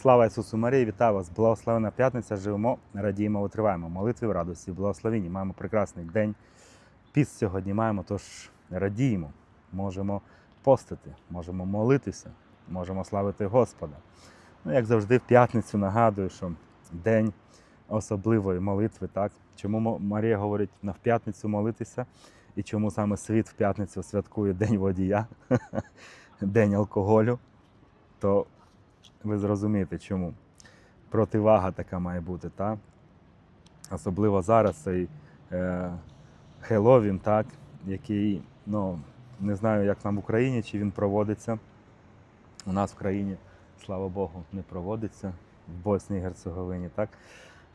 Слава Ісусу Марії, вітаю вас! Благословена п'ятниця. Живемо, радіємо, витриваємо. Молитви в радості, благословенні. Маємо прекрасний день. Піст сьогодні маємо, тож радіємо. Можемо постити, можемо молитися, можемо славити Господа. Ну, як завжди, в п'ятницю нагадую, що день особливої молитви. Так? Чому Марія говорить на в п'ятницю молитися, і чому саме світ в п'ятницю святкує День водія, День алкоголю, то ви зрозумієте, чому. Противага така має бути, так? Особливо зараз цей е, Хеллоуін, так, який, ну, не знаю, як там в Україні, чи він проводиться. У нас в країні, слава Богу, не проводиться в Боснії і Герцеговині, так?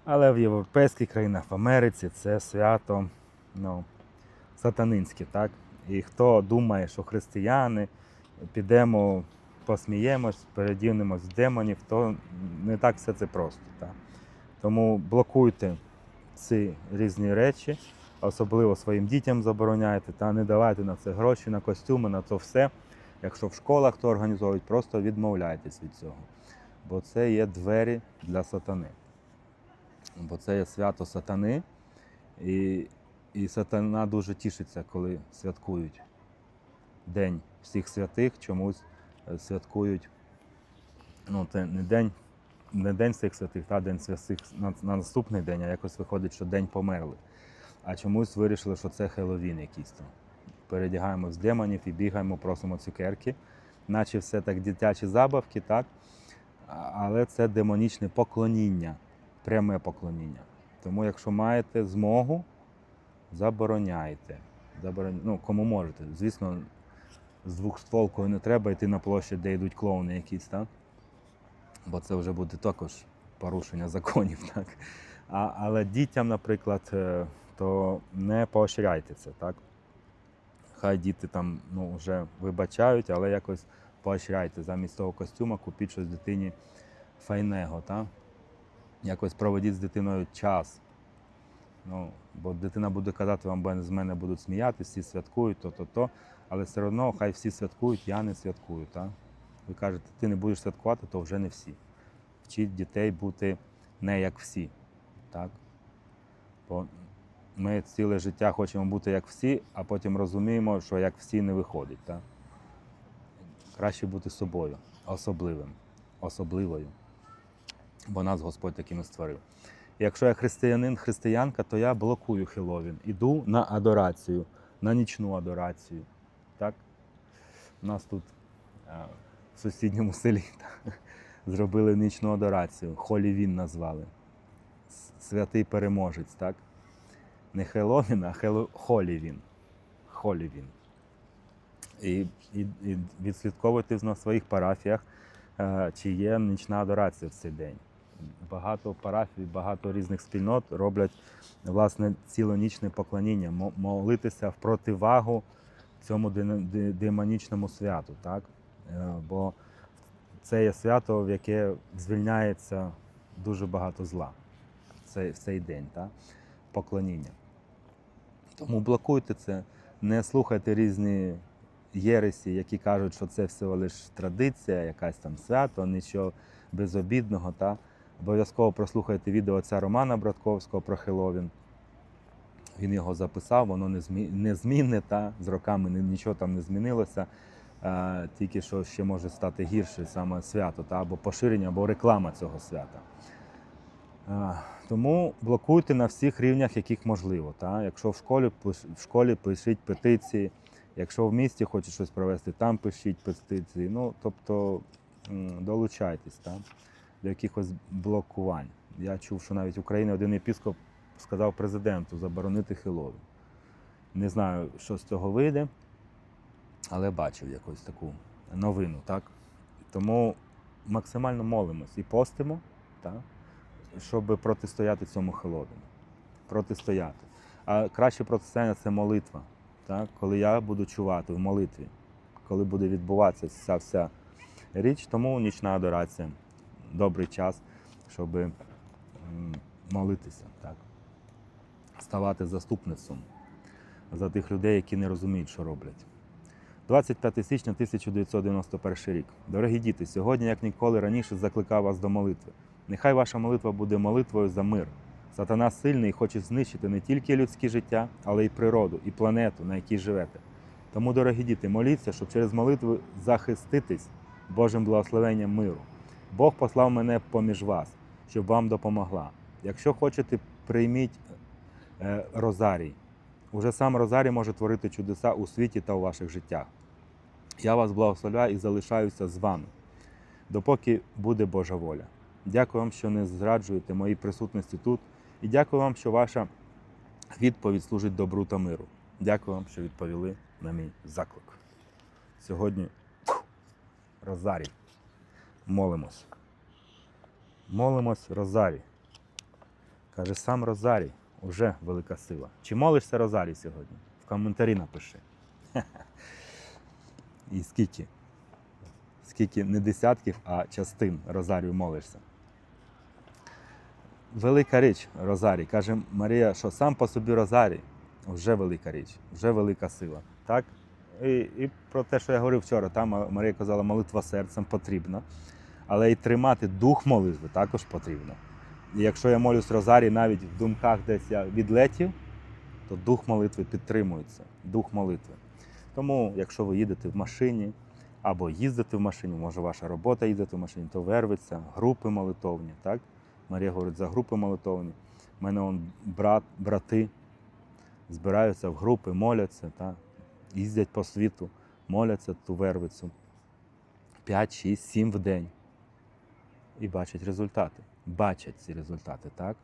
Але в європейських країнах, в Америці це свято ну, сатанинське, так? І хто думає, що християни підемо, посміємось, передінемось в демонів, то не так все це просто. Так? Тому блокуйте ці різні речі, особливо своїм дітям забороняйте, та не давайте на це гроші, на костюми, на це все. Якщо в школах то організовують, просто відмовляйтесь від цього. Бо це є двері для сатани. Бо це є свято сатани, і, і сатана дуже тішиться, коли святкують День всіх святих, чомусь святкують. Ну, це не день, не день всіх святих, та день святих на, на наступний день, а якось виходить, що день померлих. А чомусь вирішили, що це Хеллоуін якийсь там. Передягаємо з демонів і бігаємо, просимо цукерки, наче все так дитячі забавки, так? Але це демонічне поклоніння, пряме поклоніння. Тому, якщо маєте змогу, забороняйте. Заборон... Ну, кому можете. Звісно, з двохстволкою не треба йти на площадь, де йдуть клоуни якісь, так? Бо це вже буде також порушення законів, так? А, але дітям, наприклад, е, то не поощряйте це, так? Хай діти там ну, вже вибачають, але якось поощряйте. Замість того костюма купіть щось дитині файного, так? Якось проведіть з дитиною час. Ну, бо дитина буде казати, вам з мене будуть сміятися, всі святкують, то-то-то. Але все одно хай всі святкують, я не святкую. Так? Ви кажете, ти не будеш святкувати, то вже не всі. Вчіть дітей бути не як всі. Так? Бо ми ціле життя хочемо бути як всі, а потім розуміємо, що як всі не виходить. Так? Краще бути собою, особливим, особливою. Бо нас Господь такими створив. Якщо я християнин, християнка, то я блокую Хеловін. Іду на адорацію, на нічну адорацію. Так? У нас тут в сусідньому селі зробили нічну адорацію. Холівін назвали. Святий переможець, так? Не Хеловін, а Хело... Холівін. Холівін. І, і, і відслідковуйте на своїх парафіях, е, чи є нічна адорація в цей день. Багато парафій, багато різних спільнот роблять власне цілонічне поклоніння, молитися в противагу цьому демонічному святу. Так? Е, Бо це є свято, в яке звільняється дуже багато зла в цей, день, так? поклоніння. Тому блокуйте це, не слухайте різні єресі, які кажуть, що це всього лише традиція, якась там свято, нічого безобідного. Та? Обов'язково прослухайте відео отця Романа Братковського про Хеловін. Він його записав, воно не змі- незмінне, та? з роками нічого там не змінилося. Тільки що ще може стати гірше саме свято, та? або поширення, або реклама цього свята. Тому блокуйте на всіх рівнях, яких можливо. Та? Якщо в школі, в школі пишіть петиції, якщо в місті хочуть щось провести, там пишіть петиції. Ну, тобто долучайтесь та? до якихось блокувань. Я чув, що навіть в Україні один єпіскоп сказав президенту заборонити Хеловін. Не знаю, що з цього вийде, але бачив якусь таку новину. Так? Тому максимально молимось і постимо. Так? щоб протистояти цьому Хеловіну. Протистояти. А краще протистояння це молитва. Так? Коли я буду чувати в молитві, коли буде відбуватися ця вся річ, тому нічна адорація добрий час, щоб молитися, так? Ставати заступницем за тих людей, які не розуміють, що роблять. 25 січня 1991 рік. Дорогі діти, сьогодні, як ніколи раніше, закликав вас до молитви. Нехай ваша молитва буде молитвою за мир. Сатана сильний і хоче знищити не тільки людське життя, але й природу, і планету, на якій живете. Тому, дорогі діти, моліться, щоб через молитву захиститись Божим благословенням миру. Бог послав мене поміж вас, щоб вам допомогла. Якщо хочете, прийміть Розарій. Уже сам Розарій може творити чудеса у світі та у ваших життях. Я вас благословляю і залишаюся з вами, допоки буде Божа воля. Дякую вам, що не зраджуєте моїй присутності тут, і дякую вам, що ваша відповідь служить добру та миру. Дякую вам, що відповіли на мій заклик. Сьогодні Розарій. Молимось. Молимось Розарій. Каже, сам Розарій уже велика сила. Чи молишся Розарій сьогодні? В коментарі напиши. І скільки? Скільки не десятків, а частин Розарію молишся. Велика річ Розарій. Каже Марія, що сам по собі Розарій вже велика річ, вже велика сила. Так? І, і про те, що я говорив вчора, там Марія казала, молитва серцем потрібна, але і тримати дух молитви також потрібно. Якщо я молюсь Розарій, навіть в думках десь я відлетів, то дух молитви підтримується, дух молитви. Тому, якщо ви їдете в машині або їздите в машині, може ваша робота їздити в машині, то вервиться, групи молитовні. Так? Марія говорить за групи молитовні. У мене он брат, брати збираються в групи, моляться, так? їздять по світу, моляться ту вервицю 5, 6, 7 в день. І бачать результати. Бачать ці результати, так?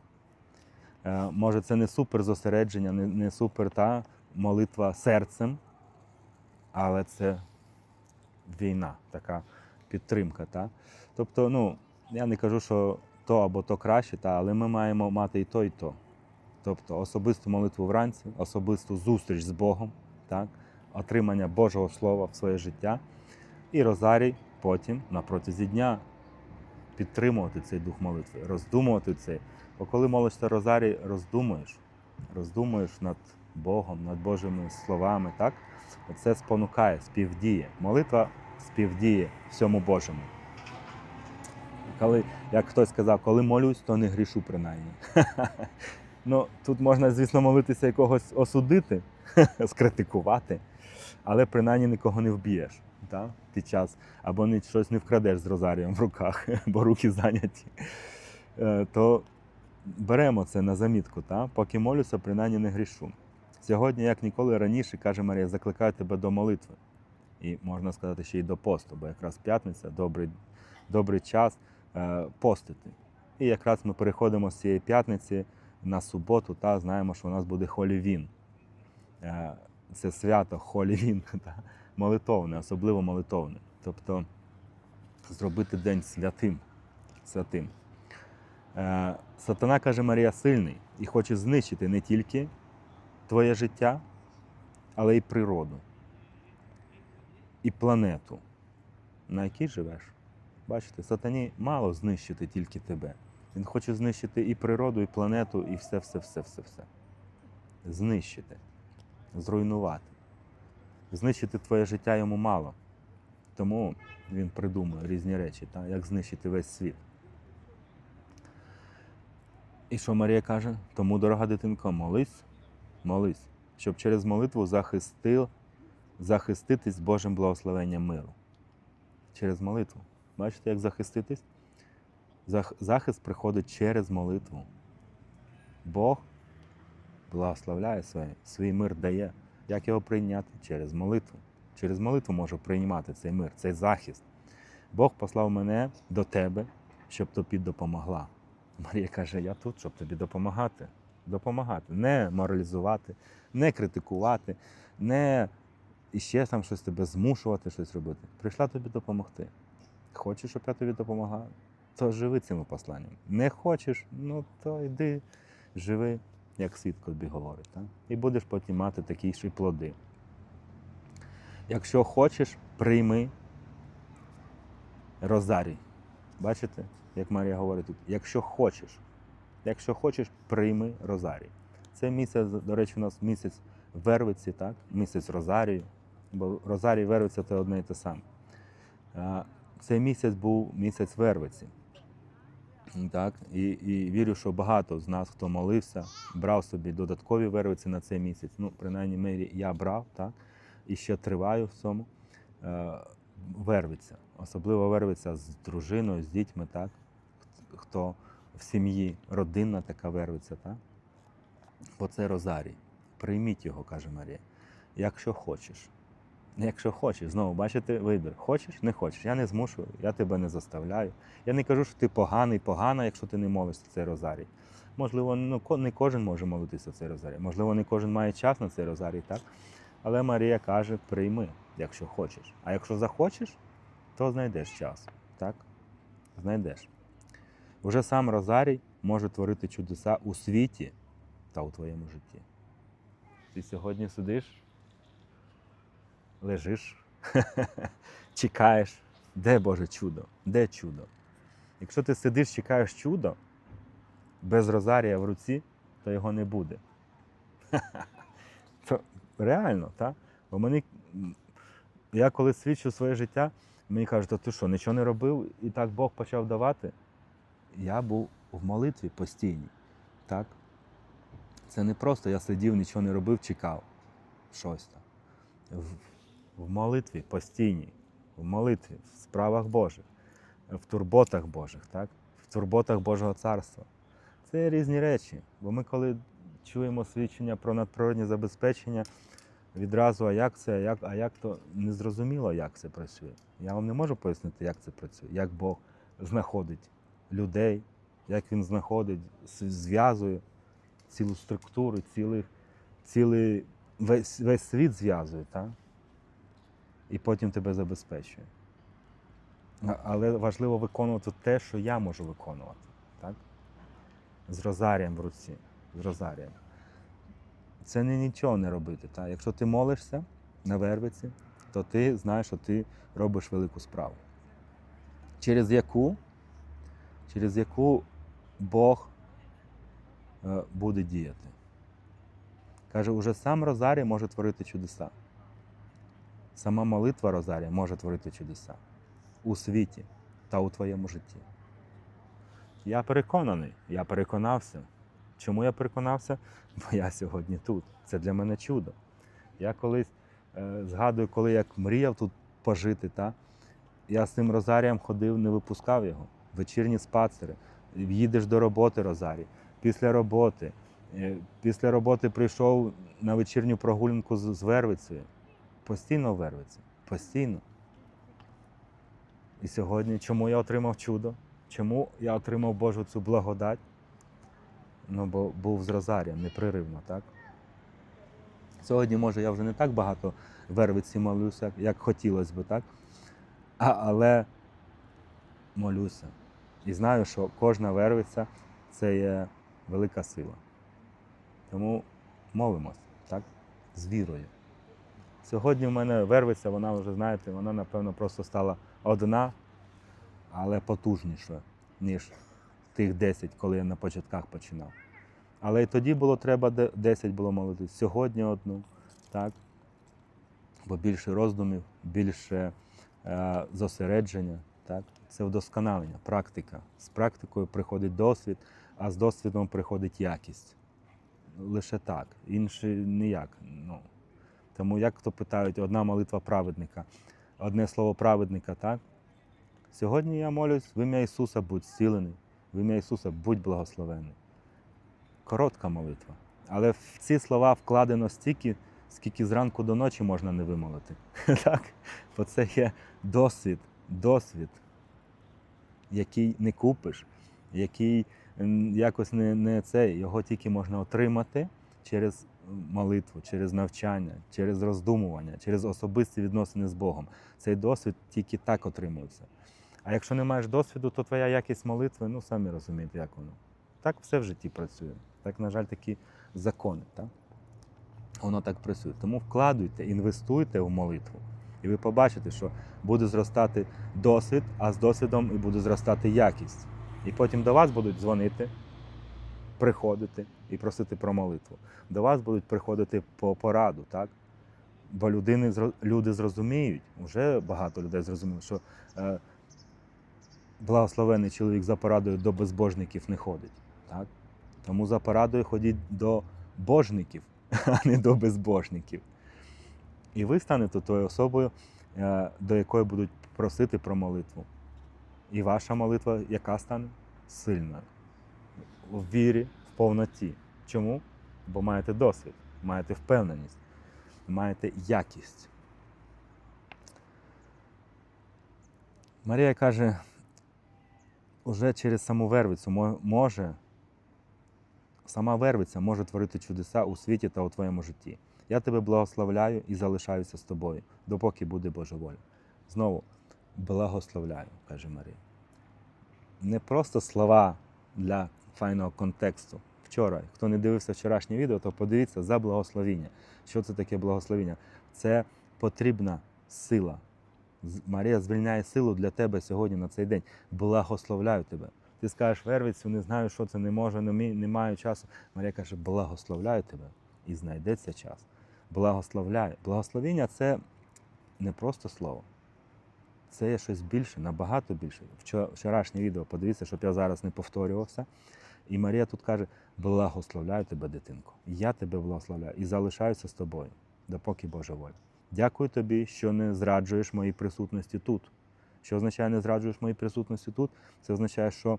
Е, може, це не супер зосередження, не, супер та молитва серцем, але це війна, така підтримка. Та? Тобто, ну, я не кажу, що то або то краще, та, але ми маємо мати і то, і то. Тобто особисту молитву вранці, особисту зустріч з Богом, так? отримання Божого Слова в своє життя, і розарій потім на протязі дня підтримувати цей дух молитви, роздумувати цей. Бо коли молишся розарій, роздумуєш, роздумуєш над Богом, над Божими словами, так? Це спонукає, співдіє. Молитва співдіє всьому Божому. Коли, як хтось сказав, коли молюсь, то не грішу принаймні. Ну, тут можна, звісно, молитися і когось осудити, скритикувати, але принаймні нікого не вб'єш та? під час, або ні- щось не вкрадеш з розарієм в руках, бо руки зайняті. Е, То беремо це на замітку, та? поки молюся, принаймні не грішу. Сьогодні, як ніколи раніше, каже Марія, закликаю тебе до молитви. І можна сказати, ще й до посту, бо якраз п'ятниця добрий, добрий час е, постити. І якраз ми переходимо з цієї п'ятниці на суботу, та знаємо, що у нас буде Холівін. Е, Це свято Холівін, та, молитовне, особливо молитовне. Тобто зробити день святим. святим. Е, Сатана каже, Марія сильний і хоче знищити не тільки твоє життя, але й природу, і планету, на якій живеш. Бачите, сатані мало знищити тільки тебе. Він хоче знищити і природу, і планету, і все, все, все, все, все. Знищити, зруйнувати. Знищити твоє життя йому мало. Тому він придумує різні речі, та, як знищити весь світ. І що Марія каже? Тому, дорога дитинко, молись, молись, щоб через молитву захистив, захиститись Божим благословенням миру. Через молитву. Бачите, як захиститись? Захист приходить через молитву. Бог благословляє своє, свій мир дає. Як його прийняти? Через молитву. Через молитву можу приймати цей мир, цей захист. Бог послав мене до тебе, щоб тобі допомогла. Марія каже: Я тут, щоб тобі допомагати. Допомагати. Не моралізувати, не критикувати, не іще там щось тебе змушувати щось робити. Прийшла тобі допомогти. Хочеш, щоб я тобі допомагав? То живи цим посланням. Не хочеш, ну то йди, живи, як свідко тобі говорить. Так? І будеш потім мати такі ж і плоди. Якщо хочеш, прийми розарій. Бачите, як Марія говорить тут? Якщо хочеш, якщо хочеш, прийми розарій. Це місяць, до речі, у нас місяць Вервиці, так? місяць Розарію. бо Розарій Вервиця це одне і те саме. Цей місяць був місяць Вервиці. Так, і, і вірю, що багато з нас, хто молився, брав собі додаткові вервиці на цей місяць. Ну, принаймні, мирі я брав, так, і ще триваю в цьому. Е, вервиця. Особливо вервиця з дружиною, з дітьми, так, хто в сім'ї родинна така вервиця, так? Бо це Розарій. Прийміть його, каже Марія. Якщо хочеш. Якщо хочеш, знову бачите вибір. Хочеш, не хочеш. Я не змушую, я тебе не заставляю. Я не кажу, що ти поганий, погана, якщо ти не молишся цей розарій. Можливо, ну, не кожен може молитися цей розарій. Можливо, не кожен має час на цей розарій, так? Але Марія каже: прийми, якщо хочеш. А якщо захочеш, то знайдеш час. Так? Знайдеш. Уже сам Розарій може творити чудеса у світі та у твоєму житті. Ти сьогодні сидиш, лежиш, чекаєш, де Боже чудо? Де чудо? Якщо ти сидиш, чекаєш чудо без Розарія в руці, то його не буде. то реально, так? Бо мені, я коли свідчу своє життя, мені кажуть, а ти що, нічого не робив, і так Бог почав давати. Я був в молитві постійній. Так? Це не просто я сидів, нічого не робив, чекав щось там. В, молитві постійній, в молитві, в справах Божих, в турботах Божих, так? в турботах Божого царства. Це різні речі. Бо ми, коли чуємо свідчення про надприродні забезпечення, відразу, а як це, а як, а як то незрозуміло, як це працює. Я вам не можу пояснити, як це працює, як Бог знаходить людей, як він знаходить, зв'язує цілу структуру, цілих, цілий весь, весь світ зв'язує, так? І потім тебе забезпечує. Але важливо виконувати те, що я можу виконувати. Так? З розарієм в руці. З розарієм. Це не нічого не робити. Так? Якщо ти молишся на вервиці, то ти знаєш, що ти робиш велику справу. Через яку, через яку Бог е, буде діяти. Каже, уже сам Розарій може творити чудеса. Сама молитва Розарія може творити чудеса у світі та у твоєму житті. Я переконаний, я переконався. Чому я переконався? Бо я сьогодні тут. Це для мене чудо. Я колись е, згадую, коли як мріяв тут пожити, та? я з цим Розарієм ходив, не випускав його. Вечірні спацери. Їдеш до роботи Розарій. Після роботи. Е, Після роботи прийшов на вечірню прогулянку з, з Вервицею. Постійно в Постійно. І сьогодні, чому я отримав чудо? Чому я отримав Божу цю благодать? Ну, бо був з Розарієм непреривно, так? Сьогодні, може, я вже не так багато Вервиці молюся, як хотілося би, так? А, але молюся. І знаю, що кожна вервиця це є велика сила. Тому молимось, так? З вірою. Сьогодні в мене вервиця, вона вже, знаєте, вона, напевно, просто стала одна, але потужніша, ніж тих 10, коли я на початках починав. Але і тоді було треба 10 було молитись, сьогодні одну, так? Бо більше роздумів, більше е, зосередження, так? Це вдосконалення, практика. З практикою приходить досвід, а з досвідом приходить якість. Лише так, інше ніяк. Ну, тому як то питають, одна молитва праведника, одне слово праведника, так? Сьогодні я молюсь, в ім'я Ісуса будь зцілений, в ім'я Ісуса будь благословений. Коротка молитва. Але в ці слова вкладено стільки, скільки зранку до ночі можна не вимолити. Так? Бо це є досвід, досвід, який не купиш, який якось не, не цей, його тільки можна отримати через молитву, через навчання, через роздумування, через особисті відносини з Богом. Цей досвід тільки так отримується. А якщо не маєш досвіду, то твоя якість молитви, ну самі розумієте, як воно. Так все в житті працює. Так, на жаль, такі закони. Так? Воно так працює. Тому вкладуйте, інвестуйте в молитву. І ви побачите, що буде зростати досвід, а з досвідом і буде зростати якість. І потім до вас будуть дзвонити, приходити і просити про молитву. До вас будуть приходити по пораду, так? Бо людини, люди зрозуміють, вже багато людей зрозуміло, що е, благословений чоловік за порадою до безбожників не ходить. Так? Тому за порадою ходіть до божників, а не до безбожників. І ви станете тою особою, е, до якої будуть просити про молитву. І ваша молитва, яка стане сильною в вірі, в повноті. Чому? Бо маєте досвід, маєте впевненість, маєте якість. Марія каже, уже через саму вервицю може, сама вервиця може творити чудеса у світі та у твоєму житті. Я тебе благословляю і залишаюся з тобою, допоки буде Божа воля. Знову благословляю, каже Марія. Не просто слова для файного контексту. Вчора, хто не дивився вчорашнє відео, то подивіться за благословіння. Що це таке благословіння? Це потрібна сила. Марія звільняє силу для тебе сьогодні на цей день. Благословляю тебе. Ти скажеш, вервицю, не знаю, що це не можу, не маю часу. Марія каже, благословляю тебе і знайдеться час. Благословляю. Благословіння це не просто слово. Це є щось більше, набагато більше. Вчорашнє відео, подивіться, щоб я зараз не повторювався. І Марія тут каже: благословляю тебе, дитинко. Я тебе благословляю і залишаюся з тобою, допоки Божа воля. Дякую тобі, що не зраджуєш моїй присутності тут. Що означає не зраджуєш моїй присутності тут? Це означає, що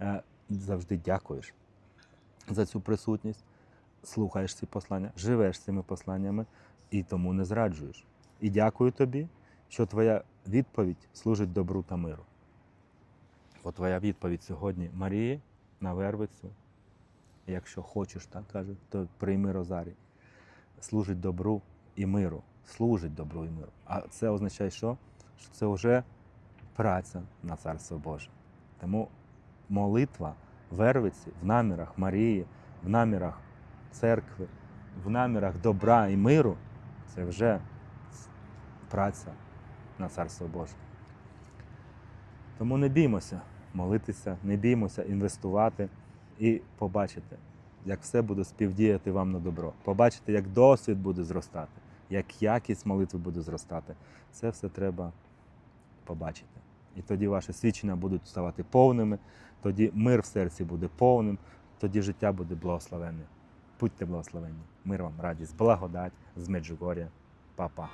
е, завжди дякуєш за цю присутність, слухаєш ці послання, живеш цими посланнями і тому не зраджуєш. І дякую тобі, що твоя відповідь служить добру та миру. Бо твоя відповідь сьогодні Марії на Вервицю, якщо хочеш, так каже, то прийми Розарій. Служить добру і миру. Служить добру і миру. А це означає, що? Що це вже праця на Царство Боже. Тому молитва Вервиці в намірах Марії, в намірах церкви, в намірах добра і миру це вже праця на Царство Боже. Тому не біймося молитися, не біймося інвестувати і побачите, як все буде співдіяти вам на добро. Побачите, як досвід буде зростати, як якість молитви буде зростати. Це все треба побачити. І тоді ваші свідчення будуть ставати повними, тоді мир в серці буде повним, тоді життя буде благословенне. Будьте благословенні. Мир вам, радість, благодать з Меджугор'я. Па-па.